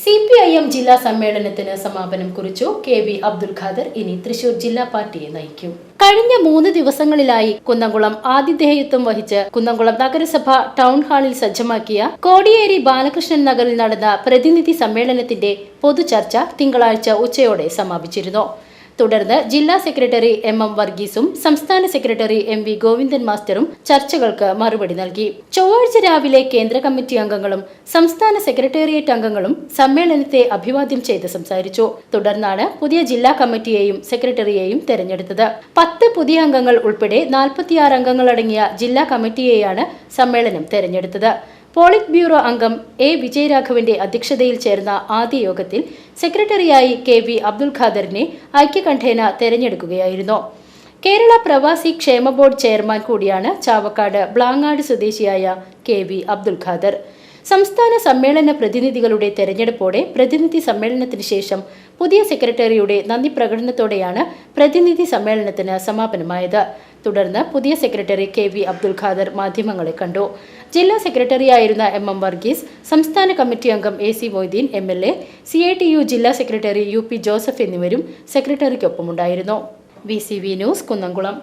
C P I M ജില്ലാ സമ്മേളനത്തിന് സമാപനം കുറിച്ചു കെ വി അബ്ദുൽ ഖാദർ. ഇനി തൃശൂർ ജില്ലാ പാർട്ടിയെ നയിക്കും. കഴിഞ്ഞ മൂന്ന് ദിവസങ്ങളിലായി കുന്നംകുളം ആതിഥേയത്വം വഹിച്ച് കുന്നംകുളം നഗരസഭ ടൗൺ ഹാളിൽ സജ്ജമാക്കിയ കോടിയേരി ബാലകൃഷ്ണൻ നഗറിൽ നടന്ന പ്രതിനിധി സമ്മേളനത്തിന്റെ പൊതുചർച്ച തിങ്കളാഴ്ച ഉച്ചയോടെ സമാപിച്ചിരുന്നു. തുടർന്ന് ജില്ലാ സെക്രട്ടറി എം എം വർഗീസും സംസ്ഥാന സെക്രട്ടറി എം വി ഗോവിന്ദൻ മാസ്റ്ററും ചർച്ചകൾക്ക് മറുപടി നൽകി. ചൊവ്വാഴ്ച രാവിലെ കേന്ദ്ര കമ്മിറ്റി അംഗങ്ങളും സംസ്ഥാന സെക്രട്ടേറിയറ്റ് അംഗങ്ങളും സമ്മേളനത്തെ അഭിവാദ്യം ചെയ്ത് സംസാരിച്ചു. തുടർന്നാണ് പുതിയ ജില്ലാ കമ്മിറ്റിയെയും സെക്രട്ടറിയെയും തെരഞ്ഞെടുത്തത്. പത്ത് പുതിയ അംഗങ്ങൾ ഉൾപ്പെടെ നാൽപ്പത്തിയാറ് അംഗങ്ങളടങ്ങിയ ജില്ലാ കമ്മിറ്റിയെയാണ് സമ്മേളനം തെരഞ്ഞെടുത്തത്. പോളിറ്റ് ബ്യൂറോ അംഗം എ വിജയരാഘവന്റെ അധ്യക്ഷതയിൽ ചേർന്ന ആദ്യ യോഗത്തിൽ സെക്രട്ടറിയായി കെ വി അബ്ദുൽ ഖാദറിനെ ഐക്യകണ്ഠേന തെരഞ്ഞെടുക്കുകയായിരുന്നു. കേരള പ്രവാസി ക്ഷേമ ബോർഡ് ചെയർമാൻ കൂടിയാണ് ചാവക്കാട് ബ്ലാങ്ങാട് സ്വദേശിയായ കെ വി അബ്ദുൽ ഖാദർ. സംസ്ഥാന സമ്മേളന പ്രതിനിധികളുടെ തെരഞ്ഞെടുപ്പോടെ പ്രതിനിധി സമ്മേളനത്തിന് ശേഷം പുതിയ സെക്രട്ടറിയുടെ നന്ദി പ്രകടനത്തോടെയാണ് പ്രതിനിധി സമ്മേളനത്തിന് സമാപനമായത്. തുടർന്ന് പുതിയ secretary K V Abdul Khader മാധ്യമങ്ങളെ കണ്ടു. ജില്ലാ സെക്രട്ടറിയായിരുന്ന എം എം വർഗീസ് സംസ്ഥാന കമ്മിറ്റി അംഗം A C Moideen M L A C I T U ജില്ലാ സെക്രട്ടറി യു പി ജോസഫ് എന്നിവരും സെക്രട്ടറിക്കൊപ്പമുണ്ടായിരുന്നു. V C V news Kunnamkulam.